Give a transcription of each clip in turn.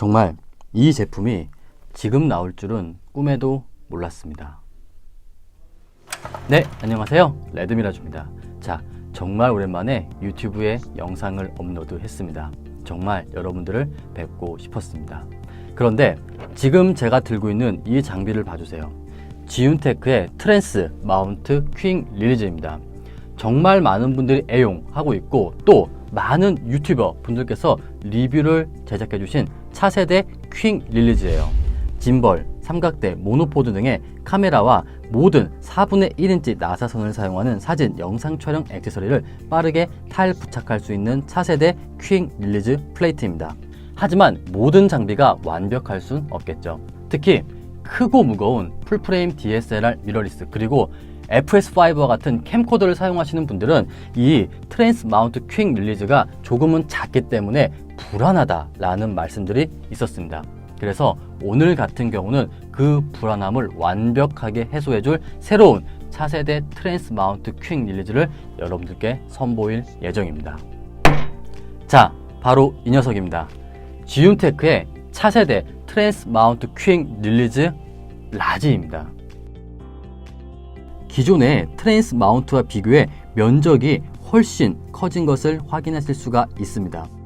정말 이 제품이 지금 나올 줄은 꿈에도 몰랐습니다. 네, 안녕하세요. 레드미라주입니다. 자, 정말 오랜만에 유튜브에 영상을 업로드 했습니다. 정말 여러분들을 뵙고 싶었습니다. 그런데 지금 제가 들고 있는 이 장비를 봐주세요. 지윤테크의 트랜스 마운트 퀸 릴리즈입니다. 정말 많은 분들이 애용하고 있고 또 많은 유튜버 분들께서 리뷰를 제작해 주신 차세대 퀸 릴리즈예요. 짐벌, 삼각대, 모노포드 등의 카메라와 모든 4분의 1인치 나사선을 사용하는 사진, 영상 촬영 액세서리를 빠르게 탈 부착할 수 있는 차세대 퀸 릴리즈 플레이트입니다. 하지만 모든 장비가 완벽할 순 없겠죠. 특히 크고 무거운 풀프레임 DSLR 미러리스 그리고 FS5와 같은 캠코더를 사용하시는 분들은 이 트랜스 마운트 퀵 릴리즈가 조금은 작기 때문에 불안하다라는 말씀들이 있었습니다. 그래서 오늘 같은 경우는 그 불안함을 완벽하게 해소해줄 새로운 차세대 트랜스 마운트 퀵 릴리즈를 여러분들께 선보일 예정입니다. 자, 바로 이 녀석입니다. 지윤테크의 차세대 트랜스 마운트 퀵 릴리즈 라지입니다. 기존의 트랜스 마운트와 비교해 면적이 훨씬 커진 것을 확인하실 수가 있습니다.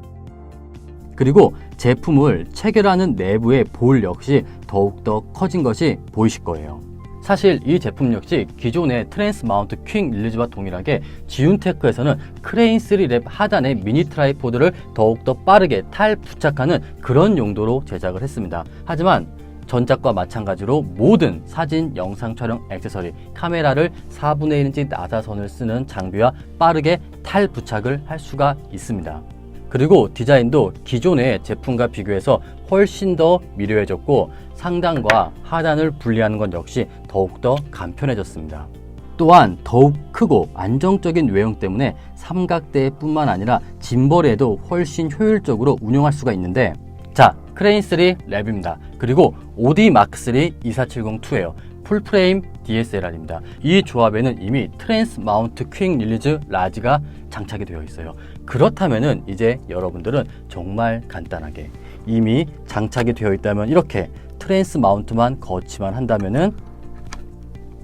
그리고 제품을 체결하는 내부의 볼 역시 더욱더 커진 것이 보이실 거예요. 사실 이 제품 역시 기존의 트랜스 마운트 퀵 릴리즈와 동일하게 지윤테크에서는 크레인 3랩 하단의 미니 트라이포드를 더욱더 빠르게 탈 부착하는 그런 용도로 제작을 했습니다. 하지만 전작과 마찬가지로 모든 사진, 영상 촬영 액세서리, 카메라를 4분의 1인치 나사선을 쓰는 장비와 빠르게 탈 부착을 할 수가 있습니다. 그리고 디자인도 기존의 제품과 비교해서 훨씬 더 미려해졌고 상단과 하단을 분리하는 것 역시 더욱더 간편해졌습니다. 또한 더욱 크고 안정적인 외형 때문에 삼각대뿐만 아니라 짐벌에도 훨씬 효율적으로 운용할 수가 있는데 자 크레인 3 랩입니다. 그리고 오디 마크 3 24702예요. 풀프레임 DSLR입니다. 이 조합에는 이미 트랜스 마운트 퀵 릴리즈 라지가 장착이 되어 있어요. 그렇다면은 이제 여러분들은 정말 간단하게 이미 장착이 되어 있다면 이렇게 트랜스 마운트만 거치만 한다면은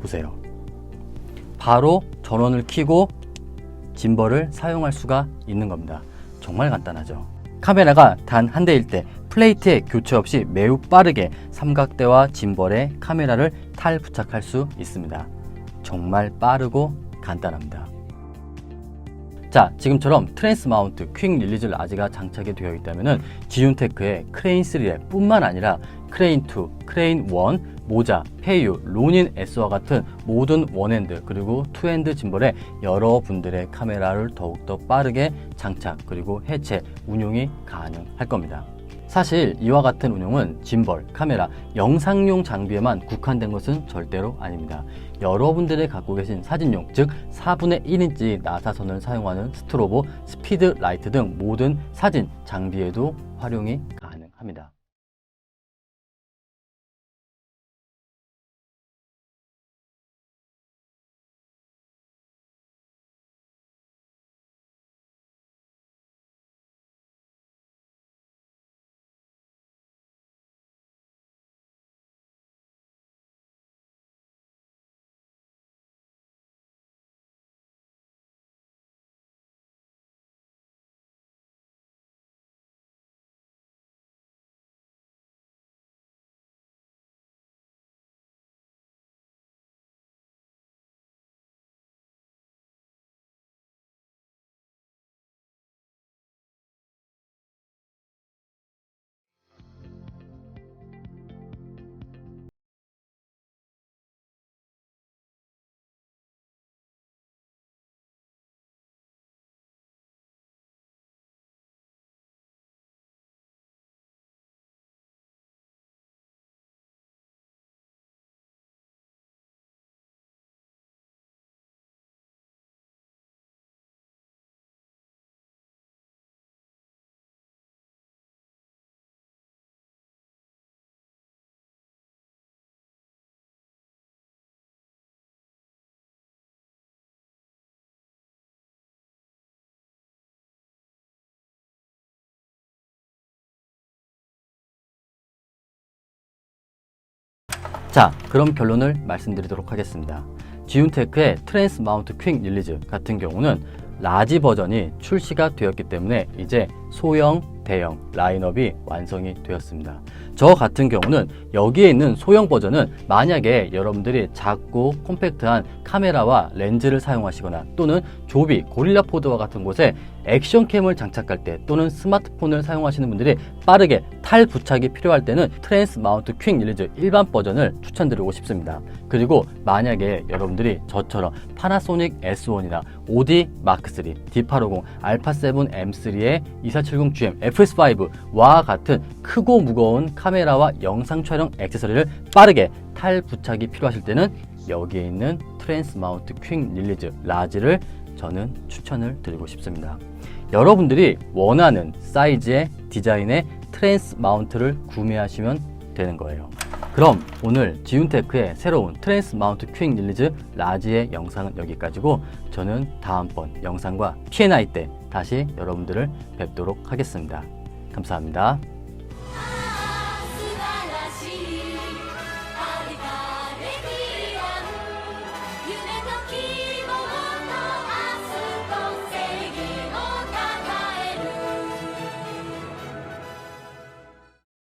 보세요. 바로 전원을 켜고 짐벌을 사용할 수가 있는 겁니다. 정말 간단하죠. 카메라가 단 한 대일 때 플레이트에 교체 없이 매우 빠르게 삼각대와 짐벌에 카메라를 탈 부착할 수 있습니다. 정말 빠르고 간단합니다. 자, 지금처럼 트랜스 마운트 퀵 릴리즈 라지가 장착이 되어 있다면 지윤테크의 크레인 3랩 뿐만 아니라 크레인 2, 크레인 1, 모자, 페이유, 로닌 S와 같은 모든 원핸드 그리고 투핸드 짐벌에 여러분들의 카메라를 더욱더 빠르게 장착 그리고 해체, 운용이 가능할 겁니다. 사실 이와 같은 운용은 짐벌, 카메라, 영상용 장비에만 국한된 것은 절대로 아닙니다. 여러분들이 갖고 계신 사진용, 즉 4분의 1인치 나사선을 사용하는 스트로보, 스피드 라이트 등 모든 사진 장비에도 활용이 가능합니다. 자, 그럼 결론을 말씀드리도록 하겠습니다. 지운테크의 트랜스 마운트 퀵 릴리즈 같은 경우는 라지 버전이 출시가 되었기 때문에 이제 소형, 대형 라인업이 완성이 되었습니다. 저 같은 경우는 여기에 있는 소형 버전은 만약에 여러분들이 작고 콤팩트한 카메라와 렌즈를 사용하시거나 또는 조비, 고릴라 포드와 같은 곳에 액션캠을 장착할 때 또는 스마트폰을 사용하시는 분들이 빠르게 탈 부착이 필요할 때는 트랜스 마운트 퀵 릴리즈 일반 버전을 추천드리고 싶습니다. 그리고 만약에 여러분들이 저처럼 파나소닉 S1이나 오디 마크3, D850, 알파7 M3의 2470GM, FS5와 같은 크고 무거운 카메라와 영상 촬영 액세서리를 빠르게 탈 부착이 필요하실 때는 여기에 있는 트랜스 마운트 퀵 릴리즈 라지를 저는 추천을 드리고 싶습니다. 여러분들이 원하는 사이즈의 디자인의 트랜스 마운트를 구매하시면 되는 거예요. 그럼 오늘 지운테크의 새로운 트랜스 마운트 퀵 릴리즈 라지의 영상은 여기까지고 저는 다음번 영상과 P&I 때 다시 여러분들을 뵙도록 하겠습니다. 감사합니다.